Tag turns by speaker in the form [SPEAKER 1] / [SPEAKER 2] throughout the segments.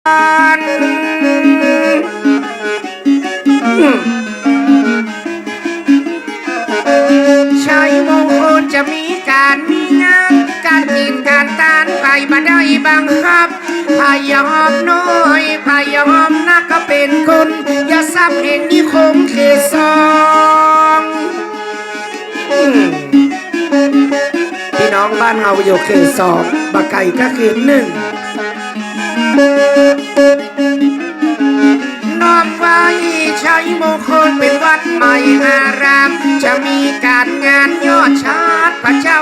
[SPEAKER 1] ชัยมงคลจะมีการมีงานการกินการตานไปมาได้บังคับพายอมน้อยพายอมนักก็เป็นคนอย่าซ้ำเห็นนิคมเขตสองพี่น้องบ้านเราอยู่เขตสองบะไก่ก็เขตหนึ่ง น้อมไว้ใช้มงคลเป็นวัดใหม่อาราม จะมีการงานยอดชาติพระเจ้า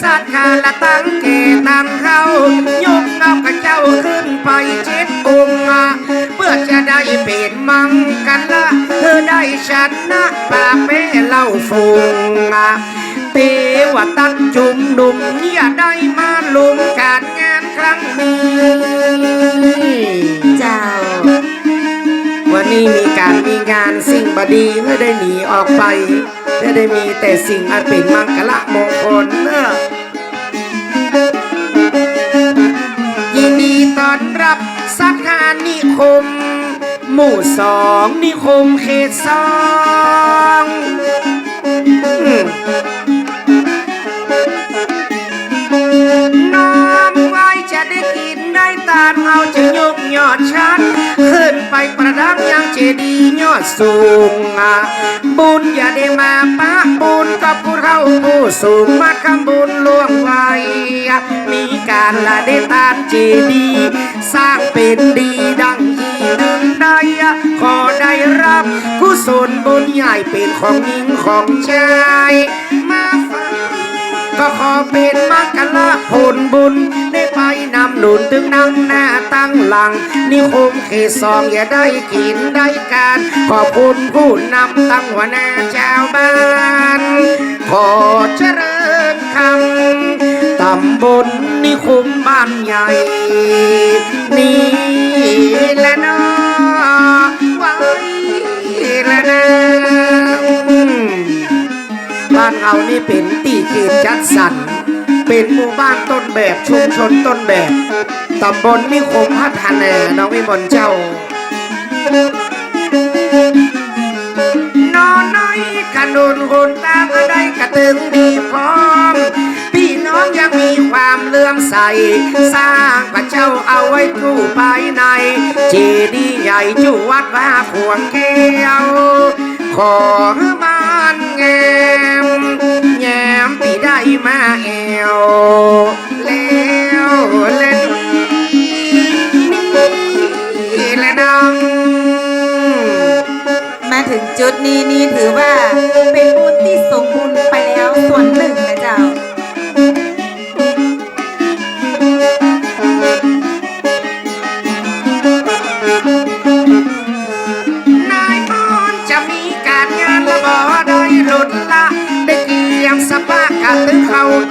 [SPEAKER 1] สัตว์าละตั้งเกตังเขายกเอาพระเจ้าขึ้นไปเจ็ดองค์อะเพื่อจะได้เป็นมังกันละเธอได้ชนะป่าเป้เล่าฟูงอะเตวตัดจุมดุมอย่าได้มาลุมกัน ครั้งนี้
[SPEAKER 2] เจ้า
[SPEAKER 1] วันนี้มีการมีงานสิ่งบดีไม่ได้หนีออกไปไม่ได้มีแต่สิ่งอันเป็นมังคละมงคลเนอะยินดีต้อนรับสักการนิคม หมู่สองนิคมเขตสอง เอาจะยกยอดชันขึ้นไปประดับยังเจดีย์ยอดสูงอะบุญอย่าได้มาปะบุญกับผู้เราผู้สูงมาคำบุญล่วงไว้ มีการละได้ตานเจดีย์สร้างเป็นดีดังอีหนึ่งได้อะขอได้รับกุศลบุญใหญ่เป็นของหญิงของชายมา ก็ขอเป็นมักกะละผลบุญ ได้ไปนำหนุนถึงนำหน้าตั้งหลัง นิคมเขตสองอย่าได้กินได้การ ขอบคุณผู้นำตั้งหัวหน้าชาวบ้าน ขอเจริญคำตำบลนิคมบ้านใหญ่ นี่แหละเนาะไว้ละนะ บ้านเรานี่เป็นตีเขตจัดสรรเป็นหมู่บ้านต้นแบบชุมชนต้นแบบตำบลนิคมพัฒนาน้องวิมลเจ้านอนน้อยขนุนคนตามก็ได้กระตึงดีพร้อมพี่น้องยังมีความเลื่อมใส สร้างพระเจ้าเอาไว้ทู่ภายใน เจดีย์ใหญ่จุวัดว่าขวงแก้วขอให้มันแง มปีได้มาแอวแล้วเละนี่ละดัง
[SPEAKER 2] มาถึงจุดนี้นี่ถือว่าเป็นบุญ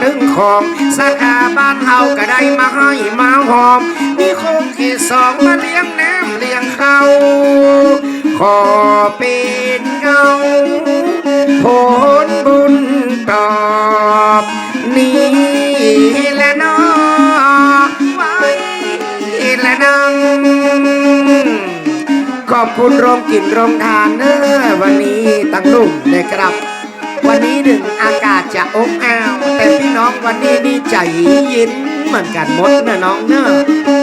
[SPEAKER 1] ถึงของสาขาบ้านเฮาก็ได้มาให้มาหอมมีคงเขตสองมาเลี้ยงน้ำเลี้ยงเขาขอเป็นเงาผลบุญตอบนี่และนาะไว้และนังขอบคุณโรงกินโรงทานเนอวันนี้ตั้งนุ่มนะครับ วันนี้หนึ่งอากาศจะอบอ้าว วันนี้นี่ใจยิ้นเหมือนกันหมดนะน้องเนอะ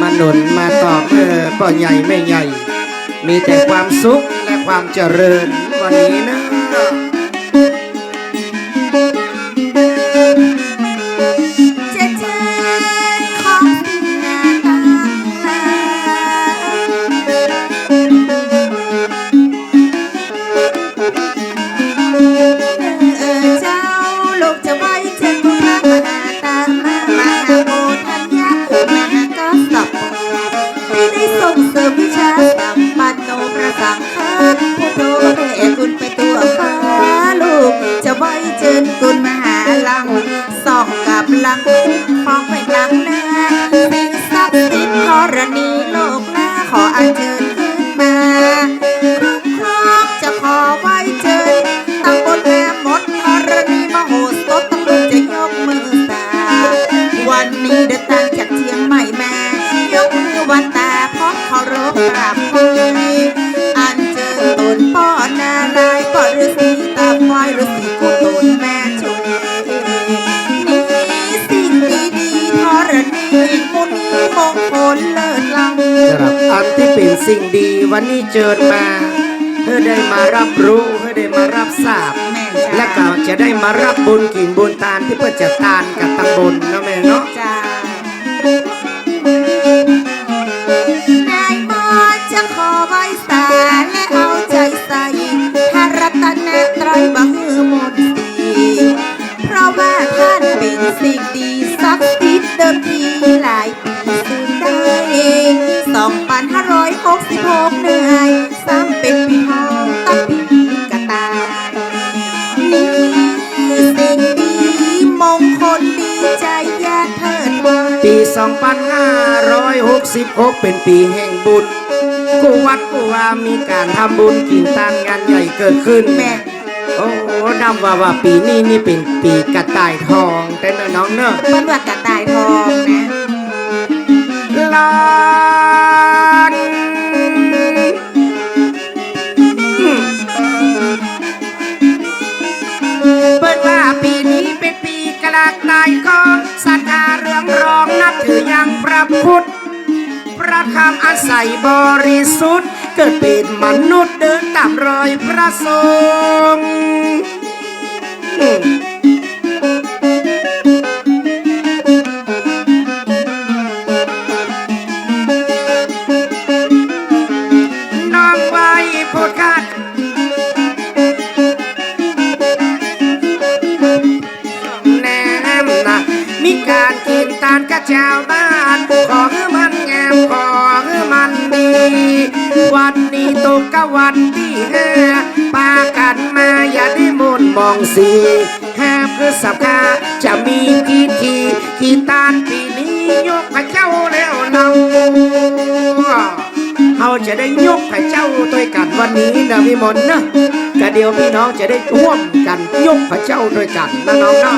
[SPEAKER 2] มาหนุนมาตอบ
[SPEAKER 1] เออป่อใหญ่ไม่ใหญ่ มีแต่ความสุขและความเจริญวันนี้นะ
[SPEAKER 2] สิ่งดีวันนี้เจิดมาเพื่อได้มา
[SPEAKER 1] รับรู้เพื่อได้มารับทราบ
[SPEAKER 2] และ
[SPEAKER 1] ก็จะได้มารับบุญกินบุญทานที่เพื่อจะทานกับตังบุญนะแม่เนาะ
[SPEAKER 2] จ้านายมอจะขอไว้สาและเอาใจใส่พระรัตนตรัยบังฮือหมนตรีเพราะว่าท่านเป็นสิ่งดีศักดิ์สิทธิ์เดิมที 2566เป็นปีแห่
[SPEAKER 1] งบุญกูวัดกูว่ามีการทำบุญกินทานงานใหญ่เกิดขึ้น
[SPEAKER 2] แม่
[SPEAKER 1] โอ้ดำว่าว่าปีนี้นี่เป็นปีกระต่ายทอง แต่น้องๆเนอะ
[SPEAKER 2] เปิ้นว่ากระต่ายทองนะ
[SPEAKER 1] ลา รมอาศัยบริสุทธิ์ เกิดเป็นมนุษย์เดินตามรอยพระสงฆ์ สีห้าพฤษภาจะมีพิธีกี่ตานปีนี้ยกพระเจ้าแล้วเนาเขาจะได้ยกพระเจ้าด้วยกันวันนี้นะพี่มนนะกะเดียวพี่น้องจะได้ร่วมกันยกพระเจ้าด้วยกันนะน้องนะ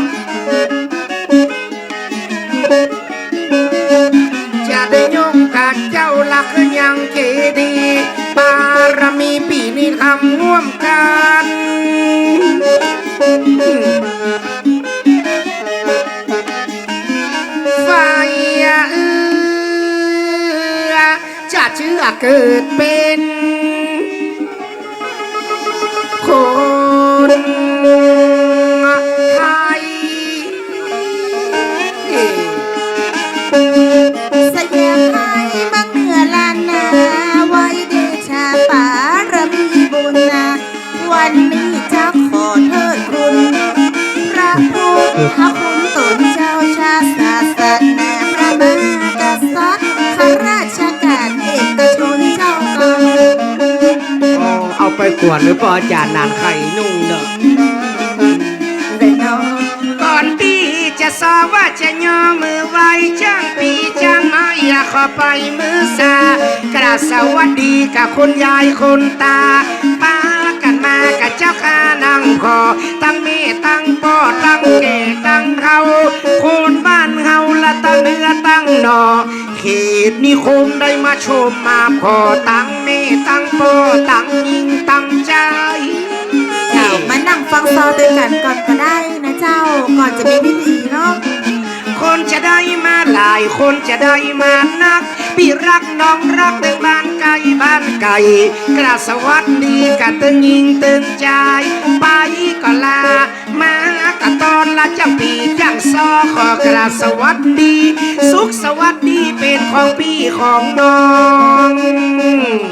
[SPEAKER 1] เกิดเป็นคนไทย
[SPEAKER 2] สยามไทยบางเหนือลานนาไว้เดชาปารมีบุญนา วันนี้จะขอเทิดคุณ พระพุทธคุณตนเจ้าชาติศาสนาพระมหากษัตริย์ข้าราช
[SPEAKER 1] ไปกวนหรือปอจารย์นานไข่นุ่งเนอะ
[SPEAKER 2] ได้เนาะ
[SPEAKER 1] ก่อนที่จะสอว่าจะย่อมือไว้จ้างปีจ้างน้อยอยากขอไปมือสากราบสวัสดีกับคุณยายคุณตาป้ากันมากับเจ้าข้านั่งคอตั้งเมตั้งป้อตั้งเก่ตั้งเขาคนบ้านเฮาละตั้งเนื้อตั้งหนอเขตนิคมได้มาชมมาพอตั้งเมตั้งป้อตั้ง
[SPEAKER 2] มานั่งซอด้วยกันก่อนก็ได้นะเจ้า ก่อนจะมีพิธีเนาะ
[SPEAKER 1] คนจะได้มาหลายคนจะได้มานัก พี่รักน้องรักตึงบ้านไกลบ้านไก่กระสวัสดีกันตึงยิงตึงใจ ไปก็ลา มากะตอนละจังปีจังซอขอกระสวัสดี สุขสวัสดีเป็นของพี่ของน้อง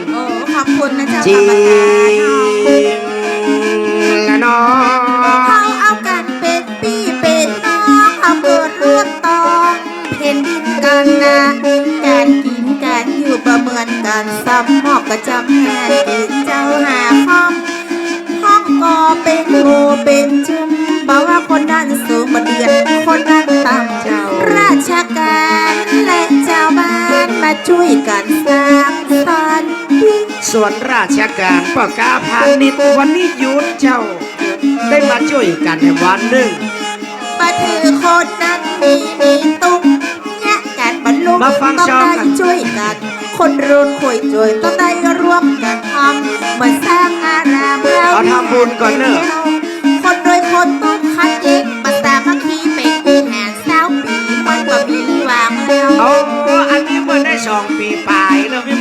[SPEAKER 2] โอ้ขอบคุณนะเจ้า
[SPEAKER 1] จริ
[SPEAKER 2] ค่ะ
[SPEAKER 1] ง
[SPEAKER 2] ประธานะ
[SPEAKER 1] น้อง
[SPEAKER 2] เขาเอากันเป็นพี่เป็นน้องเขาเกิดร่วมตองเพ่นดินกันนะการกินการอยู่ประเมินกันซ้ำหมอกกระจำแหนกินเจ้าหาห้องห้องก็เป็นโงเป็นจุมบอกว่าคนนั้นสูงมาเดือนคนนั้นต่ำ
[SPEAKER 1] เจ้า
[SPEAKER 2] ราชการและเจ้าบ้านมาช่วยกันสร้าง ส่
[SPEAKER 1] วนราชการประกาพาณิชย์วันนี้หยุดเจ้า ได้มาช่วยกันในวันหนึ่ง
[SPEAKER 2] มาถือคนนั้นมีมีตุ้มแยกกันบรรลุ
[SPEAKER 1] มาฟัง
[SPEAKER 2] ต้อง
[SPEAKER 1] ชม
[SPEAKER 2] ได้
[SPEAKER 1] กัน
[SPEAKER 2] ช่วยกัน คนรุ่นคุยจวยต้องได้ร่วมกันทำเหมือนสร้างอารามเรา
[SPEAKER 1] เอาทำบุญก่อนเนอะ
[SPEAKER 2] คนโดยคนต้องคัดเอง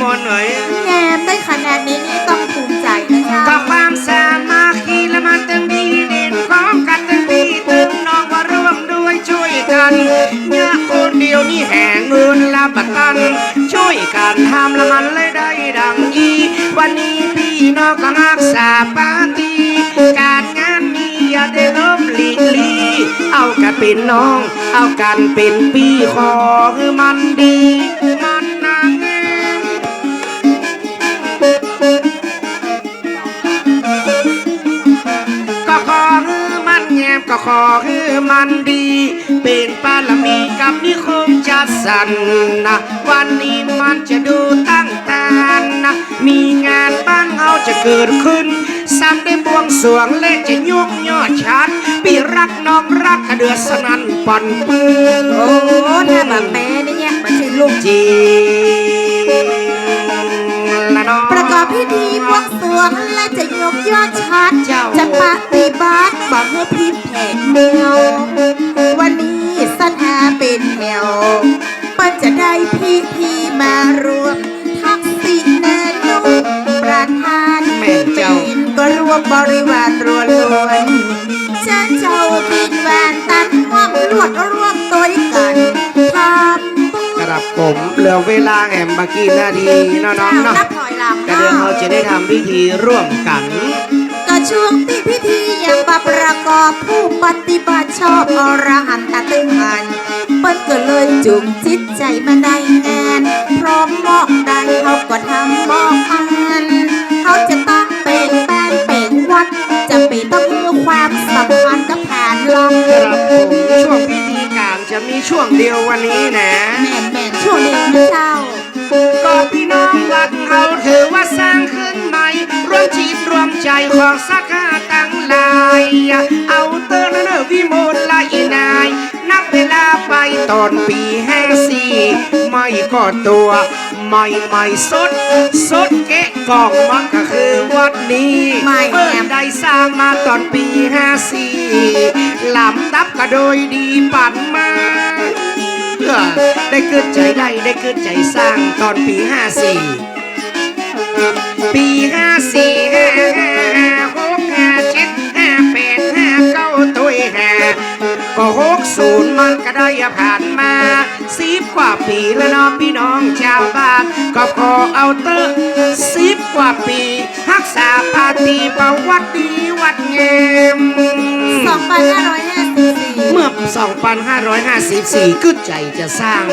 [SPEAKER 2] มน
[SPEAKER 1] ต์เอ๋ย
[SPEAKER 2] แงมได้ขนาดนี้นี่ต้องภูมิใจนะเจ้า
[SPEAKER 1] ก็ความสามัคคีและมันตึงดีเด่นของกันตึงดีตึงน้องว่าร่วมด้วยช่วยกันเนี่ยคนเดียวนี่แห่เงินละบัตตัน ช่วยกันทำละมันเลยได้ดังยีวันนี้พี่น้องก็รักษาปาร์ตีการงานมีอย่าได้ล้มหลีกลีเอากันเป็นน้อง เอากันเป็นพี่ขอคือมันดี สรรนะวันนี้มันจะดูตั้งตานนะมีงานบ้างเอาจะเกิดขึ้น ซ้ำได้บวงสรวงและจะยกยอดชัดพี่รักน้องรักกระเดือสนันปั่นปืน
[SPEAKER 2] โอ้ถ้าแบบแม่นี่เนี่ยมันใช่ลูก
[SPEAKER 1] จริงละน้อง
[SPEAKER 2] ประกอบพิธีบวงสรวงและจะยกยอดชัด
[SPEAKER 1] เจ้า
[SPEAKER 2] จะปฏิบัติบอกเมื่อพิษแผงเดียววันนี้สัญหาเป็นแถวเปิ้น จะได้พิธีมารวม ทักษิณแนนุประธาน
[SPEAKER 1] แม่เจ้า
[SPEAKER 2] นก็รวมบริวารรวนลวนเจ้าเจ้าบินแหวนตันม่วงลวดร่วมตัวกันทำบุญ
[SPEAKER 1] กระดับผมเหลือเวลาแหมบากี่นาทีเนาะน้องเนาะ
[SPEAKER 2] นับถอยหลัง
[SPEAKER 1] กระเดือเขาจะได้ทำพิธีร่วมกัน
[SPEAKER 2] ก็ช่วงที่พิธียังมาประกอบผู้ปฏิบัติชอบอรหันตตึงมันเปิ้น ก็เลยจุงจิตใจมาในงานพร้อมมอกได้เขาก็ทำมอกอันเขาจะตั้งเป็นบ้านเป็นวัด จะเป็นต้องมือความสัมพันธ์กับผ่านลอง
[SPEAKER 1] กระดับผมช่วงพิธีการจะมีช่วงเดียววันนี้นะ
[SPEAKER 2] แม่นแม่นช่วงนี้นะเจ้า
[SPEAKER 1] ก็พี่น้องวัดเขาถือว่าสร้างขึ้นใหม่รวมจิตรวมใจของสักขาตั้งหลาย เอาเตอร์เนอวิมลลายนายนับเวลาไป ตอนปีห้าสี่ไม่ก็ตัวไม่ไม่สด สดเกะกล่องมันก็คือวัดนี้
[SPEAKER 2] ไม่
[SPEAKER 1] เปิดได้สร้างมาตอนปีห้าสี่ลำดับก็โดยดีปั่นมาเพื่อได้เกิดใจได้ได้เกิดใจสร้างตอนปีห้าสี่ ปีห้าสี่ห้าห้าห้าหกห้า ก็หกศูนย์มันก็ได้ผ่านมาสิบกว่าปีแล้วเน้องพี่น้องชาวบ้าน ก็ขอเอาเตอร์สิบกว่าปีรักษาปาฏิประวัติดีวัดแงม
[SPEAKER 2] 2554
[SPEAKER 1] เมื่อ 2554กึดใจจะสร้าง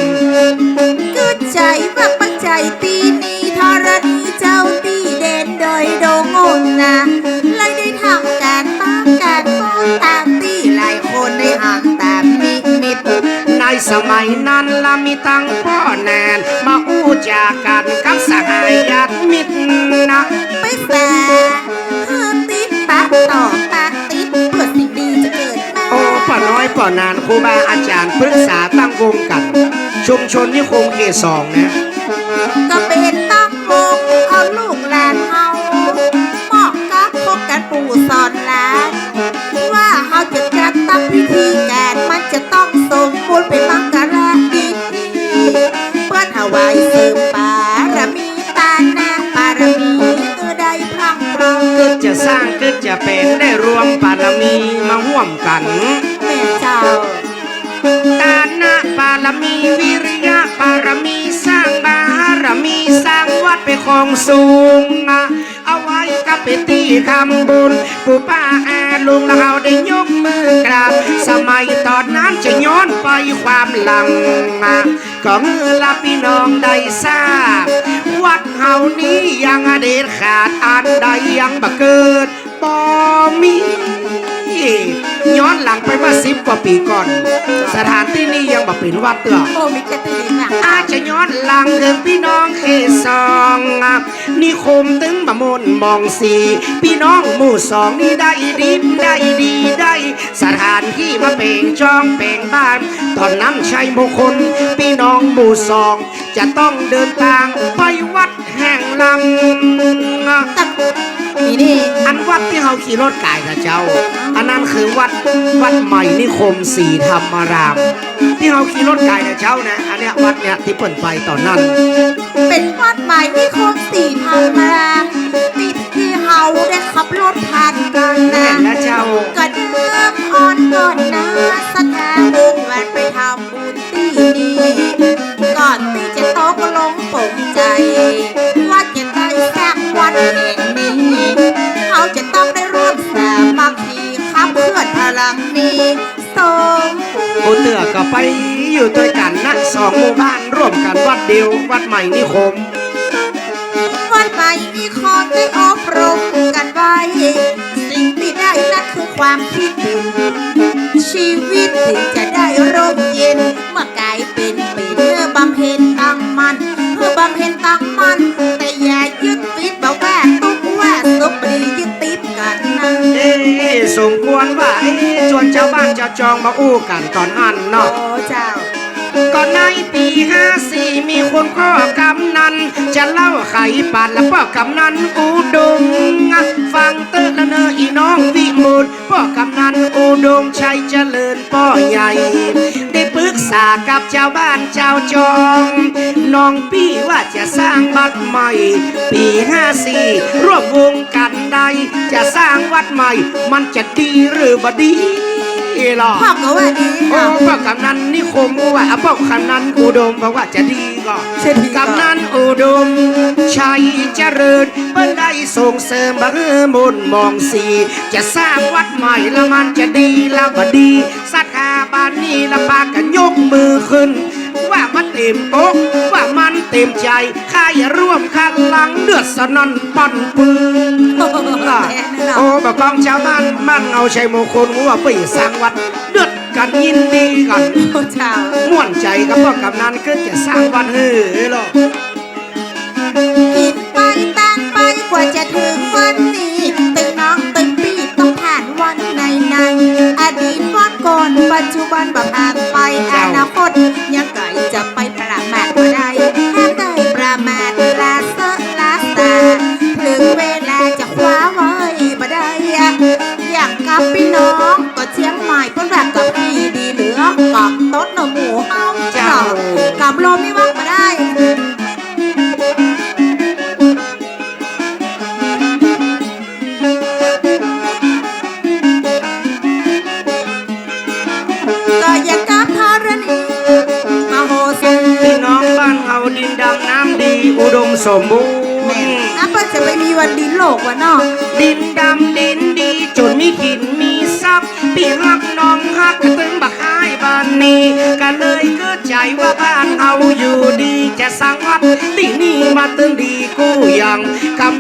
[SPEAKER 2] กึดใจบักบักใจตีนี้ธรณีเจ้าตีเด่น
[SPEAKER 1] นั้นละมีตังพ่อแนน มาอู้จากันกับสหายญาติมิตรนะ
[SPEAKER 2] ไปแสเพื่อติดปากต่อปากติดเพื่อสิ่งดีจะเกิดมา
[SPEAKER 1] โอ้ป่อน้อยป่อนานครูบาอาจารย์ปรึกษาตั้งวงกัน ชุมชนนิคมเขตสองนะ
[SPEAKER 2] ก็ เป็นได้รวมปารมีมาห่วมกั
[SPEAKER 1] น
[SPEAKER 2] แม่เจ้า
[SPEAKER 1] ตานะปารมีวิริยะปารมีสร้างบารมีสร้างวัดไปของสูงนะเอาไว้กับไปตีคำบุญปู่ป้าแอลุงเราได้ยกมือกราบสมัยตอนนั้นจะย้อนไปความหลังนะก็เมื่อละพี่น้องได้ทราบวัดเฮานี้ยังอเด็ดขาดอันใดยังบ่เกิด บ่มีย้อนหลังไปเมื่อสิบกว่าปีก่อน สถานที่นี้ยังบ่เป็นวัดเตือ
[SPEAKER 2] โอ้มีแค่ตีนอะ
[SPEAKER 1] อาจจะย้อนหลังถึงพี่น้องเขตสองนิคมตึงบะมนมองสีพี่น้องหมู่สองนี่ได้ดีได้ดีได้ สถานที่มาเป่งจองเป่งบ้าน ตอนนั้นชัยมงคลพี่น้องหมู่สอง จะต้องเดินทางไปวัดแห่งลำ
[SPEAKER 2] แต่มีนี่
[SPEAKER 1] อันวัดที่เขาขี่รถกายกับเจ้า อันนั้นคือวัดวัดใหม่นิคมศรีธรรมาราม ที่เขาขี่รถกายกับเจ้านะอันเนี้ยวัดเนี้ยที่เปิดไปตอนนั้น
[SPEAKER 2] เป็นวัดใหม่ที่โคตรสีธรรมราติดที่เฮาได้ขับรถผ่านกัน
[SPEAKER 1] แน่
[SPEAKER 2] นะ
[SPEAKER 1] และเจ้า
[SPEAKER 2] ก็เดิมอ่อนก่อนนะสถานบุญแวนไปทำบุญที่นี่ก่อนที่จะตกลงปลงใจ ว่าจะได้สร้างวัดแห่งนี้ เขาจะต้องได้ร่วมสามัคคีขับเคลื่อนพลังนี้สม
[SPEAKER 1] โอเตือก็ไปอยู่ด้วยกันนะสองหมู่บ้านร่วมกันวัดเดียววัดใหม่นิคม
[SPEAKER 2] วันใหม่นี้ขอได้อบรมกันไว้ สิ่งที่ได้นั่นคือความคิดถึงชีวิตถึงจะได้ร่ม ส
[SPEAKER 1] มควรว่าเอ๊ะชวนชาวบ้านชาวจองมาอู้กันตอนอันเนาะ
[SPEAKER 2] เจ้า
[SPEAKER 1] ก่อนในปีห้าสี่มีคนพ่อกำนันจะเล่าไขปัดและพ่อกำนันอุดมฟังเตอละเนออีน้องวิมุตพ่อกำนันอุดมชัยเจริญพ่อใหญ่ ได้ปรึกษากับชาวบ้านชาวจองน้องพี่ว่าจะสร้างวัดใหม่ ปีห้าสี่ร่วมวงกัน ใด จะสร้างวัดใหม่ มันจะดีหรือบ่ดีหรอ
[SPEAKER 2] พ่อก็ว่าดี
[SPEAKER 1] โอ้
[SPEAKER 2] เนาะ
[SPEAKER 1] พ่อกำนันนิคมว่าอะพ่อกำนันอุดมบอกว่าจะดีก็
[SPEAKER 2] จะดีก็
[SPEAKER 1] กำนันอุดม ชัยเจริญเปิ้นได้ส่งเสริมบังมุนมองสีจะสร้างวัดใหม่แล้วมันจะดีละบดีสักาบานนี้ละปากันยกมือขึ้นว่า มันเต็มอกว่ามันเต็มใจข้าอย่าร่วมคันหลังเดือดสนั่นปั่นปืน
[SPEAKER 2] โอ้โหแม่นั่นเนาะ
[SPEAKER 1] โอ้บะกองชาวบ้านมั่งเอาชัยมงคลว่าไปสร้างวัดเดือดกันยินดีกัน
[SPEAKER 2] โอ้เจ้า
[SPEAKER 1] ม่วนใจกับพ่อกำนันก็จะสร้างวัดเฮ้อหรอก
[SPEAKER 2] กินไปตานไปกว่าจะถึงวันนี้ตึงน้องตึงปีต้องผ่านวันในในอดีตวันก่อนปัจจุบันแบบผ่านไปอนาคต
[SPEAKER 1] ยัง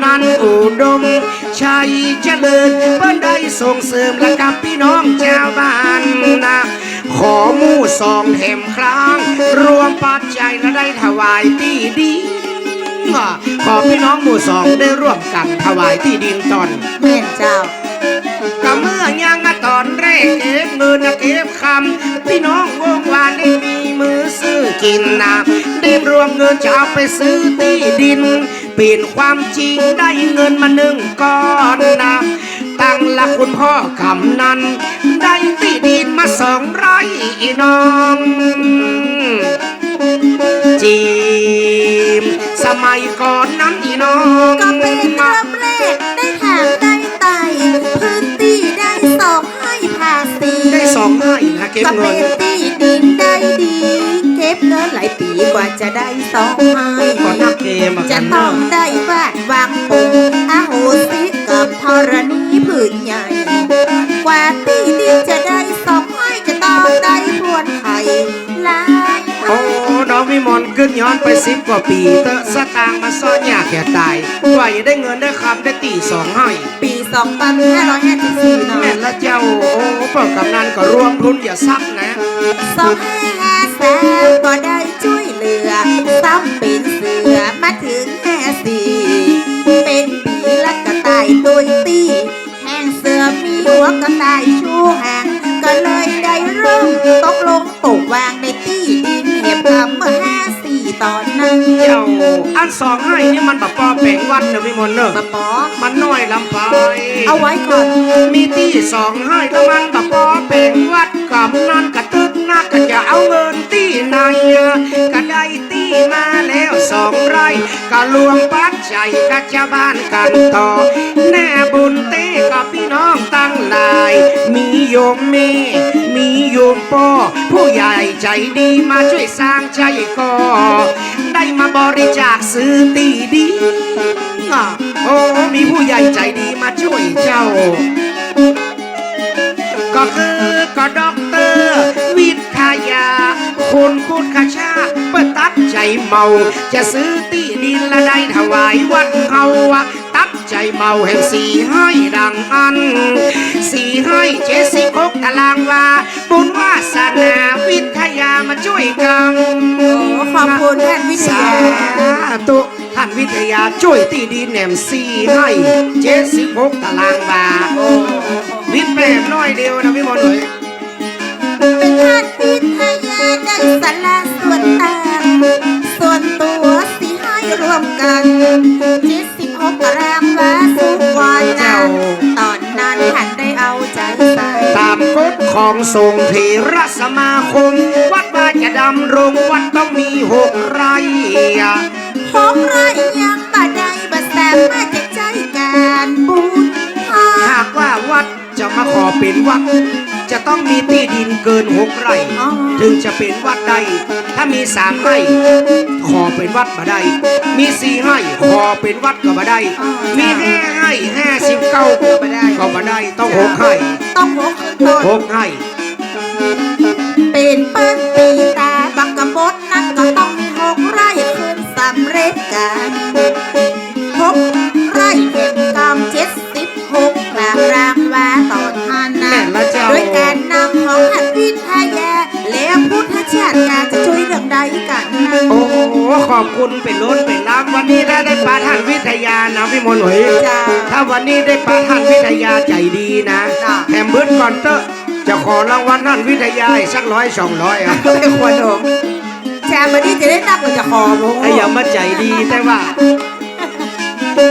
[SPEAKER 1] กำนันอุดม ชัยเจริญเปิ้นได้ส่งเสริมและกับพี่น้องชาวบ้านนะขอหมู่สองแห่มครั้ง รวมปัจจัยและได้ถวายที่ดีขอพี่น้องหมู่สองได้ร่วมกันถวายที่ดินตอน
[SPEAKER 2] แม่นเจ้า
[SPEAKER 1] ก็เมื่อยังตอนแรกเก็บเงินเก็บคำพี่น้องวงวานได้มีมือซื้อกินนะได้รวมเงินจะเอาไปซื้อที่ดินเปลี่ยนความจริงได้เงินมาหนึ่งก้อนนะตั้งละคุณพ่อกำนันได้ที่ดินมาสองไร่น้องจีมสมัยก่อนนั้นอีน้อง
[SPEAKER 2] ก็เป็นเริ่มแรกได้ทางได้ไตพื้นที่ได้สองให้ภาษี
[SPEAKER 1] ก็บ
[SPEAKER 2] ก็
[SPEAKER 1] เงิ
[SPEAKER 2] เป็นนที่ดินได้ดี เก็บเงินหลายปีกว่าจะได้สองไม้
[SPEAKER 1] ก่อนนักเก มอะ
[SPEAKER 2] จะ
[SPEAKER 1] กัน
[SPEAKER 2] ต้
[SPEAKER 1] เนาะ
[SPEAKER 2] องได้วาดวางปุ่มอาโหสิกับธรณีผืนใหญ่ กว่าที่ดินจะได้สองไม้จะต้องได้พวนไข่ลาย
[SPEAKER 1] โอ้น้องวิมลขึ้นย้อนไปสิบกว่าปีเตอะสตางค์มาซ่อนยากแก่ตายกว่าจะได้เงินได้คำได้ตีสองให้
[SPEAKER 2] ปี2554เนาะ
[SPEAKER 1] แม่ละเจ้าโอ้เปิดกำนันก็รวมทุนอย่าซับนะ
[SPEAKER 2] สองห้าห้าแสนก็ได้ช่วยเหลือซ้ำเป็นเสือมาถึงห้าสี่เป็นปีละกระต่ายตุยตีแห่งเสือมีหัวกระต่ายชูหางก็เลยได้เริ่มตกลงปลูกวางในที่ดินเหียบคำเมื่อห้าสี่ตอนนั้น
[SPEAKER 1] เจ้าอันสองให้นี่มันแบบปอแปลงวัดนะวิมลเนอะ
[SPEAKER 2] มาปอ
[SPEAKER 1] มันน้อยลำไป
[SPEAKER 2] เอาไว้ก่อน
[SPEAKER 1] มีที่สองให้แต่มันแบบปอแปลงวัดกำนันกระตึกนักก็จะเอาเงินที่ไหนอะก็ได้ที่มาแล้ว สองไร่ก็รวมปัจจัยกับชาวบ้านกันต่อ แน่บุญเต้กับพี่น้องตั้งหลาย มีโยมเมมีโยมพ่อผู้ใหญ่ใจดีมาช่วยสร้างใจก่อได้มาบริจาคซื้อตีดีอะโอ้มีผู้ใหญ่ใจดีมาช่วยเจ้า ก็คือก็ด็อกเตอร์วิท คุณคุดขชาติเปิดตัดใจเมา จะซื้อที่ดินละได้ถวายวัดเฮาอะตัดใจเมาแห่งสีให้ดังอัน สีให้เจดสิบหกตารางวาบุญวาสนาวิทยามาช่วยกัน
[SPEAKER 2] โอ้ขอบคุณท่านวิท
[SPEAKER 1] สายาธุท่านวิทยาช่วยที่ดินแหนมสีให้เจดสิบหกตารางวา
[SPEAKER 2] โอ้
[SPEAKER 1] วิทย์แปมน้อยเดียวนะพี่มนต์เอ๋ย
[SPEAKER 2] เป็น ท่านวิทยาได้สาระส่วนต่างส่วนตัวสิให้รวมกันเจ็ดสิบหกตารางวาสุกวันนะตอนนั้นท่นได้เอาใจใส่
[SPEAKER 1] ตามกฎของทรงเทระสมาคม วัดว่าจะดำรงวัดต้องมีหกไร่
[SPEAKER 2] พกไรยังบ่ได้บ่แสบมาจะใจการบุญพา
[SPEAKER 1] หากว่าวัดจะมาขอเป็นวัด จะต้องมีที่ดินเกินหกไร่
[SPEAKER 2] อ๋อ
[SPEAKER 1] ถึงจะเป็นวัดได้ ถ้ามีสามไร่ขอเป็นวัดมาได้ มีสี่ไร่ขอเป็นวัดก็มาได้ มีห้าไร่ห้าสิบเก้าก็มาได้ก็มาได้ ต้องหกไร่
[SPEAKER 2] ต้องพกขึ้นต้น
[SPEAKER 1] หกไร่
[SPEAKER 2] เป็นเปิ้นปีตาบักกะบดนั้นก็ต้องมีหกไร่ขึ้นสำเร็จกัน ขอ
[SPEAKER 1] บคุณเป็นล้นเป็นล้ำวันนี้ได้ได้ปลาท่านวิทยานะพี่มนต์เหวย
[SPEAKER 2] จ้า
[SPEAKER 1] ถ้าวันนี้ได้ปลาท่านวิทยาใจดีนะ
[SPEAKER 2] จ้ะ
[SPEAKER 1] แถมเบิ้ลก่อนเตอะจะขอรางวัลท่านวิทยาอีกสักร้อยสองร้อยอะ
[SPEAKER 2] ไม่ควรหงแชร์มานี่จะได้นับมันจะคอมง
[SPEAKER 1] ไอ้อย่ามาใจดีแต่ว่า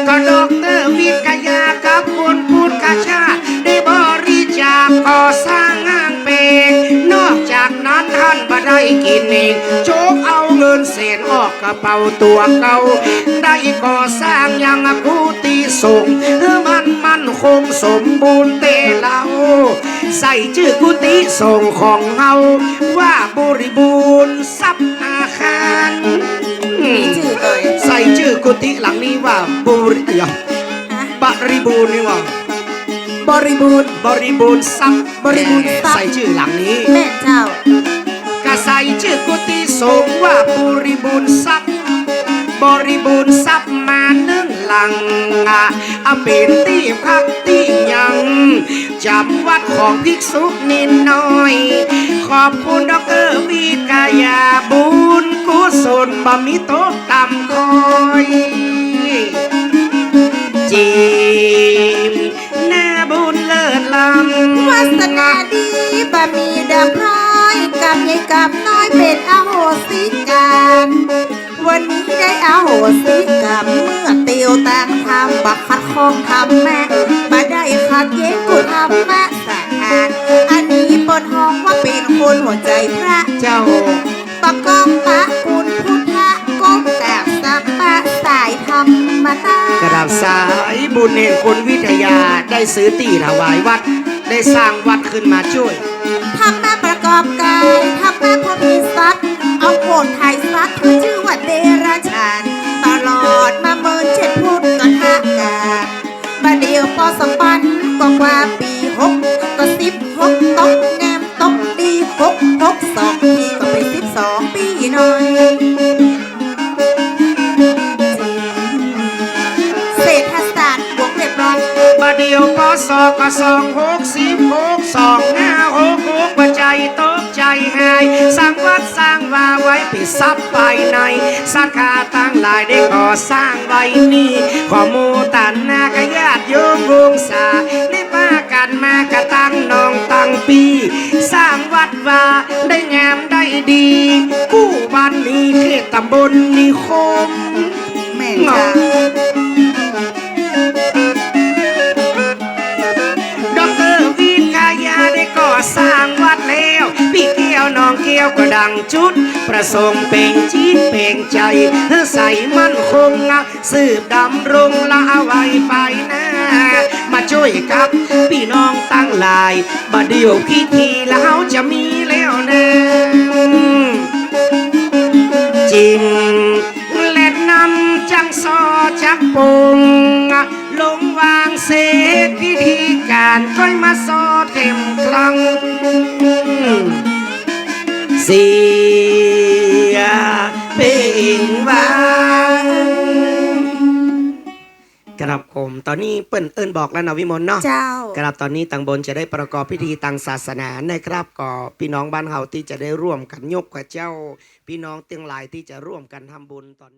[SPEAKER 1] ก็ดอกเตอร์วิทยากับคุณพูดกาชาติได้บริจาคก่อสร้างห้างเป็นนอกจากนั้นท่านมาได้กินเองโจ กกระเป๋าตัวเก่าได้ก่อสร้างยังกูตีส่งเพื่อมันมันคงสมบูรณ์เตเราใส่ชื่อกุฏิส่งของเฮาว่าบริบูรณ์ทรัพย์อาคาร
[SPEAKER 2] มีชื่อตัวเอง
[SPEAKER 1] ใส่ชื่อกุฏิหลังนี้ว่าบุริเอ่อ
[SPEAKER 2] ฮะ
[SPEAKER 1] บริบูรณ์นี่ว่า
[SPEAKER 2] บริบูรณ์
[SPEAKER 1] บริบูรณ์ทรัพย์
[SPEAKER 2] บริบูรณ์ทรัพย์
[SPEAKER 1] ใส่ชื่อหลังนี้
[SPEAKER 2] แม่เจ้า
[SPEAKER 1] ก็ใส่ ชื่อกุฏิสงว่าบริบูรณ์ทรัพย์บริบูรณ์ทรัพย์มาหนึ่งหลังอะอาเป็นที่พักที่ยังจำวัดของภิกษุนิดหน่อย ขอบคุณดอกเตอร์วิกายาบุญกุศลบะมีโต๊ะตำคอยจีมหน้าบุญเลิศลำ
[SPEAKER 2] วาสนาดีบะมีดำพ กับใหญ่กับน้อยเป็นอโหสิการวันนี้ได้อโหสิกรรมเมื่อเตียวต่างทำบักคัดคองทำแม่มาได้ขัดเย้กูทำแม่สาทานอันนี้ปนห้องว่าเป็นคนหัวใจพระ
[SPEAKER 1] เจ้า
[SPEAKER 2] ปะกองปะคุณพุทธะก้มกราบสักปะสายธรรมตาก
[SPEAKER 1] ระดาษสายบุญเองคุณวิทยาได้ซื้อตีถวายวัด ได้สร้างวัดขึ้นมาช่วย
[SPEAKER 2] อบกายทำแม่พอมีสัตว์เอาโกรธไทยสัตว์ชื่อว่าเดรัจฉานตลอดมาเมินเช็ดพูดกันหากาบัดเดียวพอสองปันก็กว่าปีหกก็สิบหกตกแนมตกดีหกหกสองปีก็ไปสิบสองปีหน่อยเศรษฐศาสตร์บวกเรียบร้อย
[SPEAKER 1] บาเดียวก็สอก็สองหกสิบหกสองห้าหกหกปัจจัยตกใจ หายสร้างวัดสร้างว่าไว้ปิดซับไปในสาขาตั้งหลายได้ก่อสร้างไว้นี่ขอหมูตันนากญาติโยมวงศาได้ป้ากันมากระตั้งนองตั้งปี สร้างวัดว่าได้งามได้ดี กู้บ้านนี้เขตตำบลนิคม
[SPEAKER 2] แม่จ้า
[SPEAKER 1] ดอกเตอรวิทยายาได้ก่อสร้างวัดแล้วพี่เกี้ยว วก็ดังจุด ประสงค์เป่งจิตเป่งใจใส่มั่นคงสืบดำรงละเอาไว้ไปน้ามาช่วยกับพี่น้องตั้งหลายบัดเดียวพิธีแล้วจะมีแล้วนะจริงเล็ดนำจังซอจักปงลงวางเศษพิธีการค่อยมาซอเต็มครั้ง ยเป็นวังกระดับผมตอนนี้เปิ้นเอิ้นบอกแล้วนะวิมลเนาะ
[SPEAKER 2] เจ้า
[SPEAKER 1] กราบตอนนี้ตังบนจะได้ประกอบพิธีทางศาสนานะครับก็พี่น้องบ้านเฮาที่จะได้ร่วมกันยกกับเจ้า พี่น้องเตียงหลายที่จะร่วมกันทำบุญตอนนี้